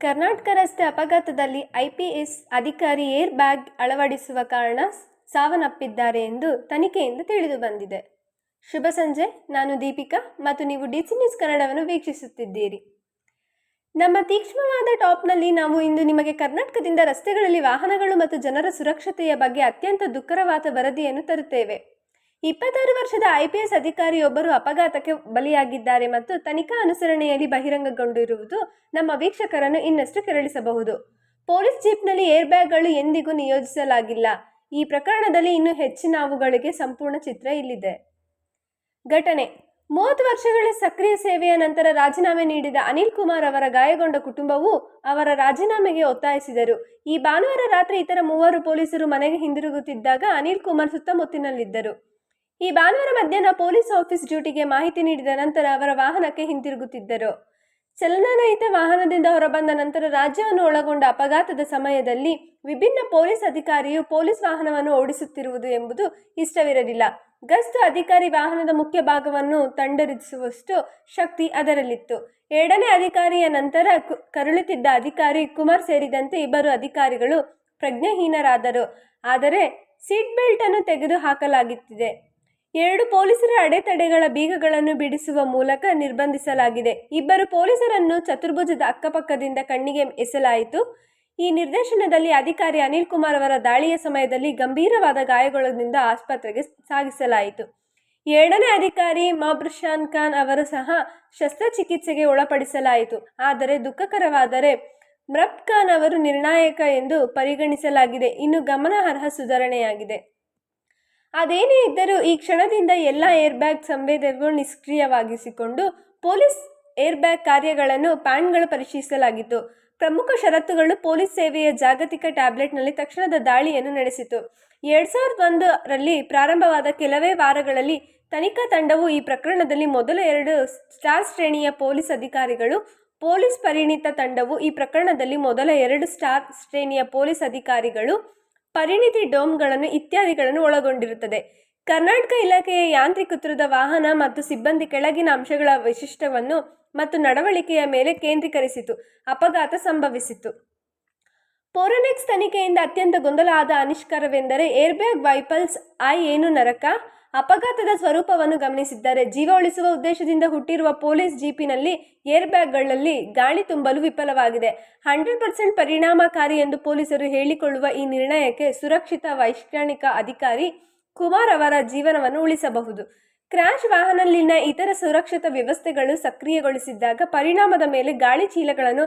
ಕರ್ನಾಟಕ ರಸ್ತೆ ಅಪಘಾತದಲ್ಲಿ ಐಪಿಎಸ್ ಅಧಿಕಾರಿ ಏರ್ ಬ್ಯಾಗ್ ಅಳವಡಿಸುವ ಕಾರಣ ಸಾವನ್ನಪ್ಪಿದ್ದಾರೆ ಎಂದು ತನಿಖೆಯಿಂದ ತಿಳಿದು ಬಂದಿದೆ. ಶುಭ ಸಂಜೆ, ನಾನು ದೀಪಿಕಾ ಮತ್ತು ನೀವು ಡಿಸಿ ನ್ಯೂಸ್ ಕನ್ನಡವನ್ನು ವೀಕ್ಷಿಸುತ್ತಿದ್ದೀರಿ. ನಮ್ಮ ತೀಕ್ಷ್ಣವಾದ ಟಾಪ್ನಲ್ಲಿ ನಾವು ಇಂದು ನಿಮಗೆ ಕರ್ನಾಟಕದಿಂದ ರಸ್ತೆಗಳಲ್ಲಿ ವಾಹನಗಳು ಮತ್ತು ಜನರ ಸುರಕ್ಷತೆಯ ಬಗ್ಗೆ ಅತ್ಯಂತ ದುಃಖರವಾದ ವರದಿಯನ್ನು ತರುತ್ತೇವೆ. ಇಪ್ಪತ್ತಾರು ವರ್ಷದ ಐಪಿಎಸ್ ಅಧಿಕಾರಿಯೊಬ್ಬರು ಅಪಘಾತಕ್ಕೆ ಬಲಿಯಾಗಿದ್ದಾರೆ ಮತ್ತು ತನಿಖಾ ಅನುಸರಣೆಯಲ್ಲಿ ಬಹಿರಂಗಗೊಂಡಿರುವುದು ನಮ್ಮ ವೀಕ್ಷಕರನ್ನು ಇನ್ನಷ್ಟು ಕೆರಳಿಸಬಹುದು. ಪೊಲೀಸ್ ಜೀಪ್ನಲ್ಲಿ ಏರ್ ಬ್ಯಾಗ್ಗಳು ಎಂದಿಗೂ ನಿಯೋಜಿಸಲಾಗಿಲ್ಲ. ಈ ಪ್ರಕರಣದಲ್ಲಿ ಇನ್ನೂ ಹೆಚ್ಚಿನ ಅವುಗಳಿಗೆ ಸಂಪೂರ್ಣ ಚಿತ್ರ ಇಲ್ಲಿದೆ. ಘಟನೆ. ಮೂವತ್ತು ವರ್ಷಗಳ ಸಕ್ರಿಯ ಸೇವೆಯ ನಂತರ ರಾಜೀನಾಮೆ ನೀಡಿದ ಅನಿಲ್ ಕುಮಾರ್ ಅವರ ಗಾಯಗೊಂಡ ಕುಟುಂಬವು ಅವರ ರಾಜೀನಾಮೆಗೆ ಒತ್ತಾಯಿಸಿದರು. ಈ ಭಾನುವಾರ ರಾತ್ರಿ ಇತರ ಮೂವರು ಪೊಲೀಸರು ಮನೆಗೆ ಹಿಂದಿರುಗುತ್ತಿದ್ದಾಗ ಅನಿಲ್ ಕುಮಾರ್ ಸುತ್ತಮುತ್ತಲಿನಲ್ಲಿದ್ದರು ಈ ಭಾನುವಾರ ಮಧ್ಯಾಹ್ನ ಪೊಲೀಸ್ ಆಫೀಸ್ ಡ್ಯೂಟಿಗೆ ಮಾಹಿತಿ ನೀಡಿದ ನಂತರ ಅವರ ವಾಹನಕ್ಕೆ ಹಿಂತಿರುಗುತ್ತಿದ್ದರು. ಚಲನರಹಿತ ವಾಹನದಿಂದ ಹೊರಬಂದ ನಂತರ ರಾಜ್ಯವನ್ನು ಒಳಗೊಂಡ ಅಪಘಾತದ ಸಮಯದಲ್ಲಿ ವಿಭಿನ್ನ ಪೊಲೀಸ್ ಅಧಿಕಾರಿಯು ಪೊಲೀಸ್ ವಾಹನವನ್ನು ಓಡಿಸುತ್ತಿರುವುದು ಎಂಬುದು ಇಷ್ಟವಿರಲಿಲ್ಲ. ಗಸ್ತು ಅಧಿಕಾರಿ ವಾಹನದ ಮುಖ್ಯ ಭಾಗವನ್ನು ತಂಡರಿಸುವಷ್ಟು ಶಕ್ತಿ ಅದರಲ್ಲಿತ್ತು. ಎರಡನೇ ಅಧಿಕಾರಿಯ ನಂತರ ಕರುಳುತ್ತಿದ್ದ ಅಧಿಕಾರಿ ಕುಮಾರ್ ಸೇರಿದಂತೆ ಇಬ್ಬರು ಅಧಿಕಾರಿಗಳು ಪ್ರಜ್ಞಾಹೀನರಾದರು. ಆದರೆ ಸೀಟ್ ಬೆಲ್ಟ್ ಅನ್ನು ತೆಗೆದು ಹಾಕಲಾಗುತ್ತಿದೆ ಎರಡು ಪೊಲೀಸರ ಅಡೆತಡೆಗಳ ಬೀಗಗಳನ್ನು ಬಿಡಿಸುವ ಮೂಲಕ ನಿರ್ಬಂಧಿಸಲಾಗಿದೆ. ಇಬ್ಬರು ಪೊಲೀಸರನ್ನು ಚತುರ್ಭುಜದ ಅಕ್ಕಪಕ್ಕದಿಂದ ಕಣ್ಣಿಗೆ ಎಸಲಾಯಿತು ಈ ನಿರ್ದೇಶನದಲ್ಲಿ ಅಧಿಕಾರಿ ಅನಿಲ್ ಕುಮಾರ್ ಅವರ ದಾಳಿಯ ಸಮಯದಲ್ಲಿ ಗಂಭೀರವಾದ ಗಾಯಗಳಿಂದ ಆಸ್ಪತ್ರೆಗೆ ಸಾಗಿಸಲಾಯಿತು. ಎರಡನೇ ಅಧಿಕಾರಿ ಮಾಬ್ರಶಾನ್ ಖಾನ್ ಅವರು ಸಹ ಶಸ್ತ್ರಚಿಕಿತ್ಸೆಗೆ ಒಳಪಡಿಸಲಾಯಿತು. ಆದರೆ ದುಃಖಕರವಾದರೆ ಮ್ರಬ್ ಖಾನ್ ಅವರು ನಿರ್ಣಾಯಕ ಎಂದು ಪರಿಗಣಿಸಲಾಗಿದೆ. ಇನ್ನು ಗಮನಾರ್ಹ ಸುಧಾರಣೆಯಾಗಿದೆ. ಅದೇನೇ ಇದ್ದರೂ ಈ ಕ್ಷಣದಿಂದ ಎಲ್ಲ ಏರ್ಬ್ಯಾಗ್ ಸಂವೇದಕಗಳು ನಿಷ್ಕ್ರಿಯವಾಗಿಸಿಕೊಂಡು ಪೊಲೀಸ್ ಏರ್ಬ್ಯಾಗ್ ಕಾರ್ಯಗಳನ್ನು ಪ್ಯಾನ್ಗಳು ಪರಿಶೀಲಿಸಲಾಗಿತ್ತು. ಪ್ರಮುಖ ಷರತ್ತುಗಳು ಪೊಲೀಸ್ ಸೇವೆಯ ಜಾಗತಿಕ ಟ್ಯಾಬ್ಲೆಟ್ನಲ್ಲಿ ತಕ್ಷಣದ ದಾಳಿಯನ್ನು ನಡೆಸಿತು. ಎರಡ್ ಸಾವಿರದ ಒಂದರಲ್ಲಿ ಪ್ರಾರಂಭವಾದ ಕೆಲವೇ ವಾರಗಳಲ್ಲಿ ತನಿಖಾ ತಂಡವು ಈ ಪ್ರಕರಣದಲ್ಲಿ ಮೊದಲ ಎರಡು ಸ್ಟಾರ್ ಶ್ರೇಣಿಯ ಪೊಲೀಸ್ ಅಧಿಕಾರಿಗಳು, ಪೊಲೀಸ್ ಪರಿಣಿತ ತಂಡವು ಈ ಪ್ರಕರಣದಲ್ಲಿ ಮೊದಲ ಎರಡು ಸ್ಟಾರ್ ಶ್ರೇಣಿಯ ಪೊಲೀಸ್ ಅಧಿಕಾರಿಗಳು ಪರಿಣಿತಿ ಡೋಮ್ಗಳನ್ನು ಇತ್ಯಾದಿಗಳನ್ನು ಒಳಗೊಂಡಿರುತ್ತದೆ. ಕರ್ನಾಟಕ ಇಲಾಖೆಯ ಯಾಂತ್ರಿಕೃತದ ವಾಹನ ಮತ್ತು ಸಿಬ್ಬಂದಿ ಕೆಳಗಿನ ಅಂಶಗಳ ವೈಶಿಷ್ಟ್ಯವನ್ನು ಮತ್ತು ನಡವಳಿಕೆಯ ಮೇಲೆ ಕೇಂದ್ರೀಕರಿಸಿತು. ಅಪಘಾತ ಸಂಭವಿಸಿತು. ಪೋರನೆಕ್ಸ್ ತನಿಖೆಯಿಂದ ಅತ್ಯಂತ ಗೊಂದಲ ಆದ ಆವಿಷ್ಕಾರವೆಂದರೆ ಏರ್ಬ್ಯಾಗ್ ವೈಪಲ್ಸ್ ಐ ಏನು ನರಕ ಅಪಘಾತದ ಸ್ವರೂಪವನ್ನು ಗಮನಿಸಿದ್ದಾರೆ. ಜೀವ ಉಳಿಸುವ ಉದ್ದೇಶದಿಂದ ಹುಟ್ಟಿರುವ ಪೊಲೀಸ್ ಜೀಪಿನಲ್ಲಿ ಏರ್ ಬ್ಯಾಗ್ಗಳಲ್ಲಿ ಗಾಳಿ ತುಂಬಲು ವಿಫಲವಾಗಿದೆ. ಹಂಡ್ರೆಡ್ ಪರ್ಸೆಂಟ್ ಪರಿಣಾಮಕಾರಿ ಎಂದು ಪೊಲೀಸರು ಹೇಳಿಕೊಳ್ಳುವ ಈ ನಿರ್ಣಯಕ್ಕೆ ಸುರಕ್ಷಿತ ವೈಜ್ಞಾನಿಕ ಅಧಿಕಾರಿ ಕುಮಾರ್ ಅವರ ಜೀವನವನ್ನು ಉಳಿಸಬಹುದು. ಕ್ರ್ಯಾಶ್ ವಾಹನದಲ್ಲಿನ ಇತರ ಸುರಕ್ಷತಾ ವ್ಯವಸ್ಥೆಗಳು ಸಕ್ರಿಯಗೊಳಿಸಿದ್ದಾಗ ಪರಿಣಾಮದ ಮೇಲೆ ಗಾಳಿ ಚೀಲಗಳನ್ನು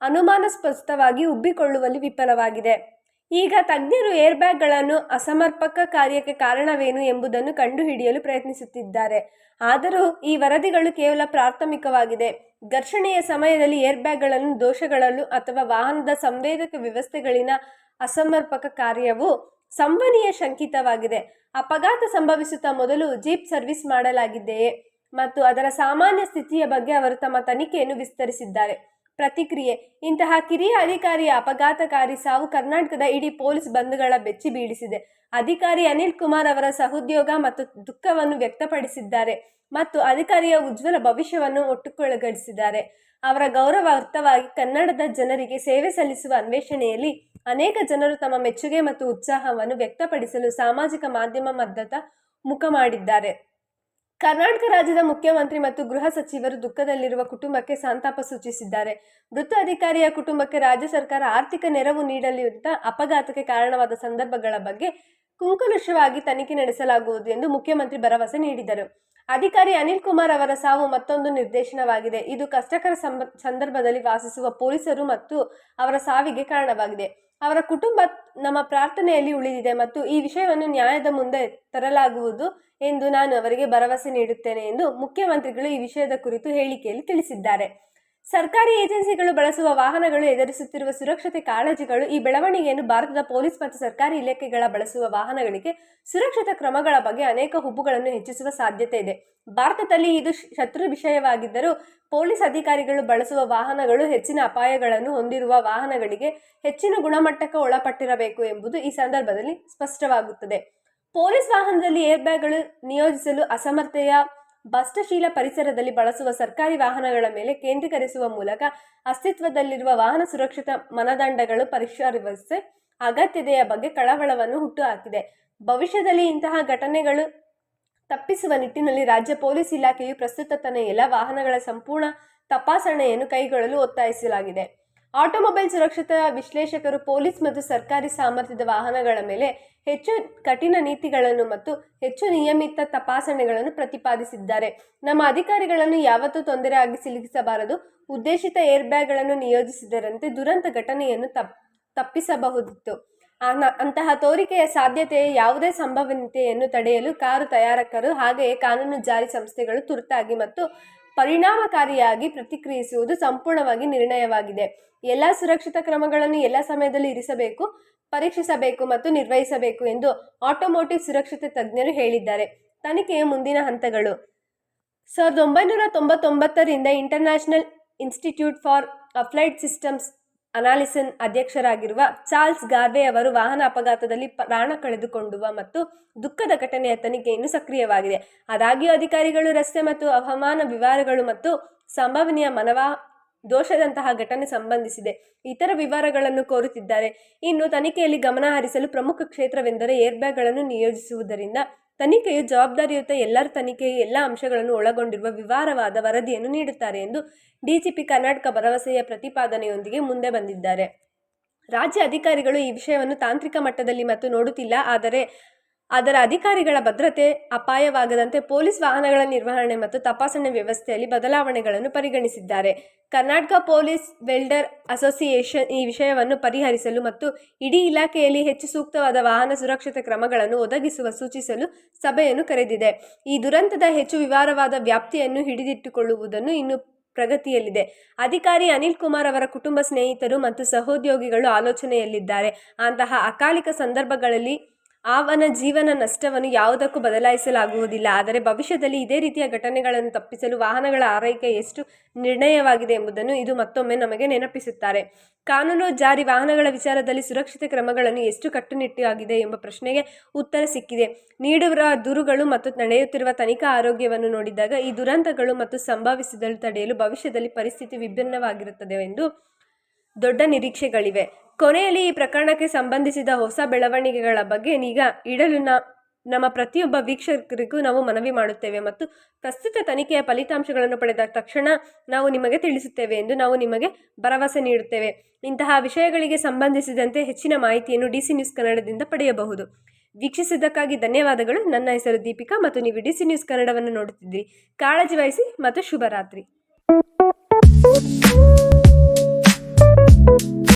ಅನುಮಾನಾಸ್ಪದವಾಗಿ ಉಬ್ಬಿಕೊಳ್ಳುವಲ್ಲಿ ವಿಫಲವಾಗಿದೆ. ಈಗ ತಜ್ಞರು ಏರ್ಬ್ಯಾಗ್ಗಳನ್ನು ಅಸಮರ್ಪಕ ಕಾರ್ಯಕ್ಕೆ ಕಾರಣವೇನು ಎಂಬುದನ್ನು ಕಂಡುಹಿಡಿಯಲು ಪ್ರಯತ್ನಿಸುತ್ತಿದ್ದಾರೆ. ಆದರೂ ಈ ವರದಿಗಳು ಕೇವಲ ಪ್ರಾಥಮಿಕವಾಗಿದೆ. ಘರ್ಷಣೆಯ ಸಮಯದಲ್ಲಿ ಏರ್ಬ್ಯಾಗ್ಗಳನ್ನು ದೋಷಗಳಲ್ಲೂ ಅಥವಾ ವಾಹನದ ಸಂವೇದಕ ವ್ಯವಸ್ಥೆಗಳಿನ ಅಸಮರ್ಪಕ ಕಾರ್ಯವು ಸಂಭವನೀಯ ಶಂಕಿತವಾಗಿದೆ. ಅಪಘಾತ ಸಂಭವಿಸುತ್ತಾ ಮೊದಲು ಜೀಪ್ ಸರ್ವಿಸ್ ಮಾಡಲಾಗಿದೆಯೇ ಮತ್ತು ಅದರ ಸಾಮಾನ್ಯ ಸ್ಥಿತಿಯ ಬಗ್ಗೆ ಅವರು ತಮ್ಮ ತನಿಖೆಯನ್ನು ವಿಸ್ತರಿಸಿದ್ದಾರೆ. ಪ್ರತಿಕ್ರಿಯೆ. ಇಂತಹ ಕಿರಿಯ ಅಧಿಕಾರಿಯ ಅಪಘಾತಕಾರಿ ಸಾವು ಕರ್ನಾಟಕದ ಇಡೀ ಪೊಲೀಸ್ ಬಂಧುಗಳ ಬೆಚ್ಚಿ ಬೀಳಿಸಿದೆ. ಅಧಿಕಾರಿ ಅನಿಲ್ ಕುಮಾರ್ ಅವರ ಸಹೋದ್ಯೋಗ ಮತ್ತು ದುಃಖವನ್ನು ವ್ಯಕ್ತಪಡಿಸಿದ್ದಾರೆ ಮತ್ತು ಅಧಿಕಾರಿಯ ಉಜ್ವಲ ಭವಿಷ್ಯವನ್ನು ಒಟ್ಟುಕೊಳಗಡಿಸಿದ್ದಾರೆ. ಅವರ ಗೌರವಾರ್ಥವಾಗಿ ಕನ್ನಡದ ಜನರಿಗೆ ಸೇವೆ ಸಲ್ಲಿಸುವ ಅನ್ವೇಷಣೆಯಲ್ಲಿ ಅನೇಕ ಜನರು ತಮ್ಮ ಮೆಚ್ಚುಗೆ ಮತ್ತು ಉತ್ಸಾಹವನ್ನು ವ್ಯಕ್ತಪಡಿಸಲು ಸಾಮಾಜಿಕ ಮಾಧ್ಯಮ ಮದ್ದತ ಮುಖ ಮಾಡಿದ್ದಾರೆ. ಕರ್ನಾಟಕ ರಾಜ್ಯದ ಮುಖ್ಯಮಂತ್ರಿ ಮತ್ತು ಗೃಹ ಸಚಿವರು ದುಃಖದಲ್ಲಿರುವ ಕುಟುಂಬಕ್ಕೆ ಸಂತಾಪ ಸೂಚಿಸಿದ್ದಾರೆ. ಮೃತ ಅಧಿಕಾರಿಯ ಕುಟುಂಬಕ್ಕೆ ರಾಜ್ಯ ಸರ್ಕಾರ ಆರ್ಥಿಕ ನೆರವು ನೀಡಲಿದ್ದ ಅಪಘಾತಕ್ಕೆ ಕಾರಣವಾದ ಸಂದರ್ಭಗಳ ಬಗ್ಗೆ ಕುಂಕುಲುಷವಾಗಿ ತನಿಖೆ ನಡೆಸಲಾಗುವುದು ಎಂದು ಮುಖ್ಯಮಂತ್ರಿ ಭರವಸೆ ನೀಡಿದರು. ಅಧಿಕಾರಿ ಅನಿಲ್ ಕುಮಾರ್ ಅವರ ಸಾವು ಮತ್ತೊಂದು ನಿರ್ದೇಶನವಾಗಿದೆ. ಇದು ಕಷ್ಟಕರ ಸಂದರ್ಭದಲ್ಲಿ ವಾಸಿಸುವ ಪೊಲೀಸರು ಮತ್ತು ಅವರ ಸಾವಿಗೆ ಕಾರಣವಾಗಿದೆ. ಅವರ ಕುಟುಂಬ ನಮ್ಮ ಪ್ರಾರ್ಥನೆಯಲ್ಲಿ ಉಳಿದಿದೆ ಮತ್ತು ಈ ವಿಷಯವನ್ನು ನ್ಯಾಯದ ಮುಂದೆ ತರಲಾಗುವುದು ಎಂದು ನಾನು ಅವರಿಗೆ ಭರವಸೆ ನೀಡುತ್ತೇನೆ ಎಂದು ಮುಖ್ಯಮಂತ್ರಿಗಳು ಈ ವಿಷಯದ ಕುರಿತು ಹೇಳಿಕೆಯಲ್ಲಿ ತಿಳಿಸಿದ್ದಾರೆ. ಸರ್ಕಾರಿ ಏಜೆನ್ಸಿಗಳು ಬಳಸುವ ವಾಹನಗಳು ಎದುರಿಸುತ್ತಿರುವ ಸುರಕ್ಷತೆ ಕಾಳಜಿಗಳು, ಈ ಬೆಳವಣಿಗೆಯನ್ನು ಭಾರತದ ಪೊಲೀಸ್ ಮತ್ತು ಸರ್ಕಾರಿ ಇಲಾಖೆಗಳ ಬಳಸುವ ವಾಹನಗಳಿಗೆ ಸುರಕ್ಷತಾ ಕ್ರಮಗಳ ಬಗ್ಗೆ ಅನೇಕ ಹುಬ್ಬುಗಳನ್ನು ಹೆಚ್ಚಿಸುವ ಸಾಧ್ಯತೆ ಇದೆ. ಭಾರತದಲ್ಲಿ ಇದು ಶತ್ರು ವಿಷಯವಾಗಿದ್ದರೂ ಪೊಲೀಸ್ ಅಧಿಕಾರಿಗಳು ಬಳಸುವ ವಾಹನಗಳು ಹೆಚ್ಚಿನ ಅಪಾಯಗಳನ್ನು ಹೊಂದಿರುವ ವಾಹನಗಳಿಗೆ ಹೆಚ್ಚಿನ ಗುಣಮಟ್ಟಕ್ಕೆ ಒಳಪಟ್ಟಿರಬೇಕು ಎಂಬುದು ಈ ಸಂದರ್ಭದಲ್ಲಿ ಸ್ಪಷ್ಟವಾಗುತ್ತದೆ. ಪೊಲೀಸ್ ವಾಹನದಲ್ಲಿ ಏರ್ಬ್ಯಾಗ್ಗಳು ನಿಯೋಜಿಸಲು ಅಸಮರ್ಥತೆಯ ಭ್ರಷ್ಟಶೀಲ ಪರಿಸರದಲ್ಲಿ ಬಳಸುವ ಸರ್ಕಾರಿ ವಾಹನಗಳ ಮೇಲೆ ಕೇಂದ್ರೀಕರಿಸುವ ಮೂಲಕ ಅಸ್ತಿತ್ವದಲ್ಲಿರುವ ವಾಹನ ಸುರಕ್ಷಿತ ಮಾನದಂಡಗಳು ಪರಿಷ್ಕರಿಸುವ ಅಗತ್ಯತೆಯ ಬಗ್ಗೆ ಕಳವಳವನ್ನು ಹುಟ್ಟುಹಾಕಿದೆ. ಭವಿಷ್ಯದಲ್ಲಿ ಇಂತಹ ಘಟನೆಗಳು ತಪ್ಪಿಸುವ ನಿಟ್ಟಿನಲ್ಲಿ ರಾಜ್ಯ ಪೊಲೀಸ್ ಇಲಾಖೆಯು ಪ್ರಸ್ತುತ ತನ್ನ ಎಲ್ಲ ವಾಹನಗಳ ಸಂಪೂರ್ಣ ತಪಾಸಣೆಯನ್ನು ಕೈಗೊಳ್ಳಲು ಒತ್ತಾಯಿಸಲಾಗಿದೆ. ಆಟೋಮೊಬೈಲ್ ಸುರಕ್ಷತಾ ವಿಶ್ಲೇಷಕರು, ಪೊಲೀಸ್ ಮತ್ತು ಸರ್ಕಾರಿ ಸಾಮರ್ಥ್ಯದ ವಾಹನಗಳ ಮೇಲೆ ಹೆಚ್ಚು ಕಠಿಣ ನೀತಿಗಳನ್ನು ಮತ್ತು ಹೆಚ್ಚು ನಿಯಮಿತ ತಪಾಸಣೆಗಳನ್ನು ಪ್ರತಿಪಾದಿಸಿದ್ದಾರೆ. ನಮ್ಮ ಅಧಿಕಾರಿಗಳನ್ನು ಯಾವತ್ತೂ ತೊಂದರೆ ಆಗಿ ಸಿಲುಕಿಸಬಾರದು. ಉದ್ದೇಶಿತ ಏರ್ಬ್ಯಾಗ್ಗಳನ್ನು ನಿಯೋಜಿಸಿದರಂತೆ ದುರಂತ ಘಟನೆಯನ್ನು ತಪ್, ತಪ್ಪಿಸಬಹುದಿತ್ತು. ಅಂತಹ ತೋರಿಕೆಯ ಸಾಧ್ಯತೆ ಯಾವುದೇ ಸಂಭವನೀಯತೆಯನ್ನು ತಡೆಯಲು ಕಾರು ತಯಾರಕರು ಹಾಗೆಯೇ ಕಾನೂನು ಜಾರಿ ಸಂಸ್ಥೆಗಳು ತುರ್ತಾಗಿ ಮತ್ತು ಪರಿಣಾಮಕಾರಿಯಾಗಿ ಪ್ರತಿಕ್ರಿಯಿಸುವುದು ಸಂಪೂರ್ಣವಾಗಿ ನಿರ್ಣಯವಾಗಿದೆ. ಎಲ್ಲ ಸುರಕ್ಷಿತ ಕ್ರಮಗಳನ್ನು ಎಲ್ಲ ಸಮಯದಲ್ಲಿ ಇರಿಸಬೇಕು, ಪರೀಕ್ಷಿಸಬೇಕು ಮತ್ತು ನಿರ್ವಹಿಸಬೇಕು ಎಂದು ಆಟೋಮೋಟಿವ್ ಸುರಕ್ಷತೆ ತಜ್ಞರು ಹೇಳಿದ್ದಾರೆ. ತನಿಖೆಯ ಮುಂದಿನ ಹಂತಗಳು. ಸಾವಿರದ ಒಂಬೈನೂರ ತೊಂಬತ್ತೊಂಬತ್ತರಿಂದ international institute for applied systems ಅನಾಲಿಸನ್ ಅಧ್ಯಕ್ಷರಾಗಿರುವ ಚಾರ್ಲ್ಸ್ ಗಾರ್ವೆ ಅವರು ವಾಹನ ಅಪಘಾತದಲ್ಲಿ ಪ್ರಾಣ ಕಳೆದುಕೊಂಡುವ ಮತ್ತು ದುಃಖದ ಘಟನೆಯ ತನಿಖೆಯನ್ನು ಸಕ್ರಿಯವಾಗಿದೆ. ಆದಾಗ್ಯೂ ಅಧಿಕಾರಿಗಳು, ರಸ್ತೆ ಮತ್ತು ಅವಮಾನ ವಿವರಗಳು ಮತ್ತು ಸಂಭವನೀಯ ಮನವಾ, ದೋಷದಂತಹ ಘಟನೆ ಸಂಬಂಧಿಸಿದೆ. ಇತರ ವಿವರಗಳನ್ನು ಕೋರುತ್ತಿದ್ದಾರೆ. ಇನ್ನು ತನಿಖೆಯಲ್ಲಿ ಗಮನ ಹರಿಸಲು ಪ್ರಮುಖ ಕ್ಷೇತ್ರವೆಂದರೆ ಏರ್ಬ್ಯಾಗ್ಗಳನ್ನು ನಿಯೋಜಿಸುವುದರಿಂದ ತನಿಖೆಯು ಜವಾಬ್ದಾರಿಯುತ ಎಲ್ಲರ ತನಿಖೆಯ ಎಲ್ಲ ಅಂಶಗಳನ್ನು ಒಳಗೊಂಡಿರುವ ವಿವರವಾದ ವರದಿಯನ್ನು ನೀಡುತ್ತಾರೆ ಎಂದು ಡಿಜಿಪಿ ಕರ್ನಾಟಕ ಭರವಸೆಯ ಪ್ರತಿಪಾದನೆಯೊಂದಿಗೆ ಮುಂದೆ ಬಂದಿದ್ದಾರೆ. ರಾಜ್ಯ ಅಧಿಕಾರಿಗಳು ಈ ವಿಷಯವನ್ನು ತಾಂತ್ರಿಕ ಮಟ್ಟದಲ್ಲಿ ಮತ್ತು ನೋಡುತ್ತಿಲ್ಲ, ಆದರೆ ಅದರ ಅಧಿಕಾರಿಗಳ ಭದ್ರತೆ, ಅಪಾಯವಾಗದಂತೆ ಪೊಲೀಸ್ ವಾಹನಗಳ ನಿರ್ವಹಣೆ ಮತ್ತು ತಪಾಸಣೆ ವ್ಯವಸ್ಥೆಯಲ್ಲಿ ಬದಲಾವಣೆಗಳನ್ನು ಪರಿಗಣಿಸಿದ್ದಾರೆ. ಕರ್ನಾಟಕ ಪೊಲೀಸ್ ವೆಲ್ಡರ್ ಅಸೋಸಿಯೇಷನ್ ಈ ವಿಷಯವನ್ನು ಪರಿಹರಿಸಲು ಮತ್ತು ಇಡೀ ಇಲಾಖೆಯಲ್ಲಿ ಹೆಚ್ಚು ಸೂಕ್ತವಾದ ವಾಹನ ಸುರಕ್ಷತೆ ಕ್ರಮಗಳನ್ನು ಒದಗಿಸುವ ಸೂಚಿಸಲು ಸಭೆಯನ್ನು ಕರೆದಿದೆ. ಈ ದುರಂತದ ಹೆಚ್ಚು ವಿವರವಾದ ವ್ಯಾಪ್ತಿಯನ್ನು ಹಿಡಿದಿಟ್ಟುಕೊಳ್ಳುವುದನ್ನು ಇನ್ನು ಪ್ರಗತಿಯಲ್ಲಿದೆ. ಅಧಿಕಾರಿ ಅನಿಲ್ ಕುಮಾರ್ ಅವರ ಕುಟುಂಬ ಸ್ನೇಹಿತರು ಮತ್ತು ಸಹೋದ್ಯೋಗಿಗಳು ಆಲೋಚನೆಯಲ್ಲಿದ್ದಾರೆ. ಅಂತಹ ಅಕಾಲಿಕ ಸಂದರ್ಭಗಳಲ್ಲಿ ಅವನ ಜೀವನ ನಷ್ಟವನ್ನು ಯಾವುದಕ್ಕೂ ಬದಲಾಯಿಸಲಾಗುವುದಿಲ್ಲ. ಆದರೆ ಭವಿಷ್ಯದಲ್ಲಿ ಇದೇ ರೀತಿಯ ಘಟನೆಗಳನ್ನು ತಪ್ಪಿಸಲು ವಾಹನಗಳ ಆರೈಕೆ ಎಷ್ಟು ನಿರ್ಣಯವಾಗಿದೆ ಎಂಬುದನ್ನು ಇದು ಮತ್ತೊಮ್ಮೆ ನಮಗೆ ನೆನಪಿಸುತ್ತಾರೆ. ಕಾನೂನು ಜಾರಿ ವಾಹನಗಳ ವಿಚಾರದಲ್ಲಿ ಸುರಕ್ಷತೆ ಕ್ರಮಗಳನ್ನು ಎಷ್ಟು ಕಟ್ಟುನಿಟ್ಟಾಗಿದೆ ಎಂಬ ಪ್ರಶ್ನೆಗೆ ಉತ್ತರ ಸಿಕ್ಕಿದೆ. ನೀಡುವ ದೂರುಗಳು ಮತ್ತು ನಡೆಯುತ್ತಿರುವ ತನಿಖಾ ಆರೋಗ್ಯವನ್ನು ನೋಡಿದಾಗ ಈ ದುರಂತಗಳು ಮತ್ತು ಸಂಭವಿಸಿದಲು ತಡೆಯಲು ಭವಿಷ್ಯದಲ್ಲಿ ಪರಿಸ್ಥಿತಿ ವಿಭಿನ್ನವಾಗಿರುತ್ತದೆ ಎಂದು ದೊಡ್ಡ ನಿರೀಕ್ಷೆಗಳಿವೆ. ಕೊನೆಯಲ್ಲಿ ಈ ಪ್ರಕರಣಕ್ಕೆ ಸಂಬಂಧಿಸಿದ ಹೊಸ ಬೆಳವಣಿಗೆಗಳ ಬಗ್ಗೆ ಈಗ ಇಡಲು ನಮ್ಮ ಪ್ರತಿಯೊಬ್ಬ ವೀಕ್ಷಕರಿಗೂ ನಾವು ಮನವಿ ಮಾಡುತ್ತೇವೆ ಮತ್ತು ಪ್ರಸ್ತುತ ತನಿಖೆಯ ಫಲಿತಾಂಶಗಳನ್ನು ಪಡೆದ ತಕ್ಷಣ ನಾವು ನಿಮಗೆ ತಿಳಿಸುತ್ತೇವೆ ಎಂದು ನಾವು ನಿಮಗೆ ಭರವಸೆ ನೀಡುತ್ತೇವೆ. ಇಂತಹ ವಿಷಯಗಳಿಗೆ ಸಂಬಂಧಿಸಿದಂತೆ ಹೆಚ್ಚಿನ ಮಾಹಿತಿಯನ್ನು ಡಿ ಸಿ ನ್ಯೂಸ್ ಕನ್ನಡದಿಂದ ಪಡೆಯಬಹುದು. ವೀಕ್ಷಿಸಿದ್ದಕ್ಕಾಗಿ ಧನ್ಯವಾದಗಳು. ನನ್ನ ಹೆಸರು ದೀಪಿಕಾ ಮತ್ತು ನೀವು ಡಿ ಸಿ ನ್ಯೂಸ್ ಕನ್ನಡವನ್ನು ನೋಡುತ್ತಿದ್ದೀರಿ. ಕಾಳಜಿ ವಹಿಸಿ ಮತ್ತು ಶುಭರಾತ್ರಿ.